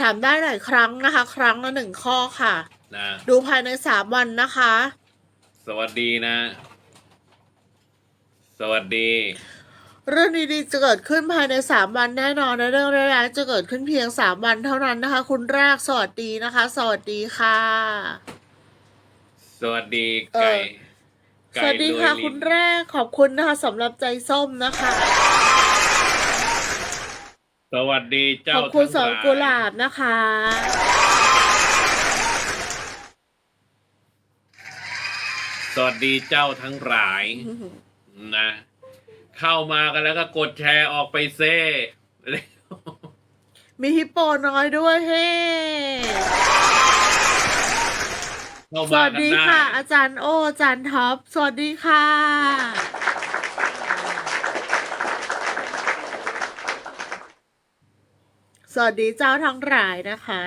ถามได้หลายครั้งนะคะ ครั้งละหนึ่งข้อค่ะ นะ ดูภายในสามวันนะคะ สวัสดีนะ สวัสดี เรื่องดีๆจะเกิดขึ้นภายในสามวันแน่นอนและเรื่องร้ายๆจะเกิดขึ้นเพียงสามวันเท่านั้นนะคะ คุณแรกสวัสดีนะคะ สวัสดีค่ะ สวัสดีเออไก่ สไก่วัสดีค่ะรวยลิ้น คุณแรกขอบคุณนะคะสำหรับใจส้มนะคะ สวัสดีเจ้าขอบคุณสทั้องหลายกุหลาบนะคะ สวัสดีเจ้าทั้งหลายนะ เข้ามากันแล้วก็กดแชร์ออกไปเซ่มีฮิปโปน้อยด้วยเฮ้เข้าสมาวัสกันดีได้ค่ะ อาจารย์โออาจารย์ท็อป สวัสดีค่ะ สวัสดีเจ้าทั้งหลายนะคะ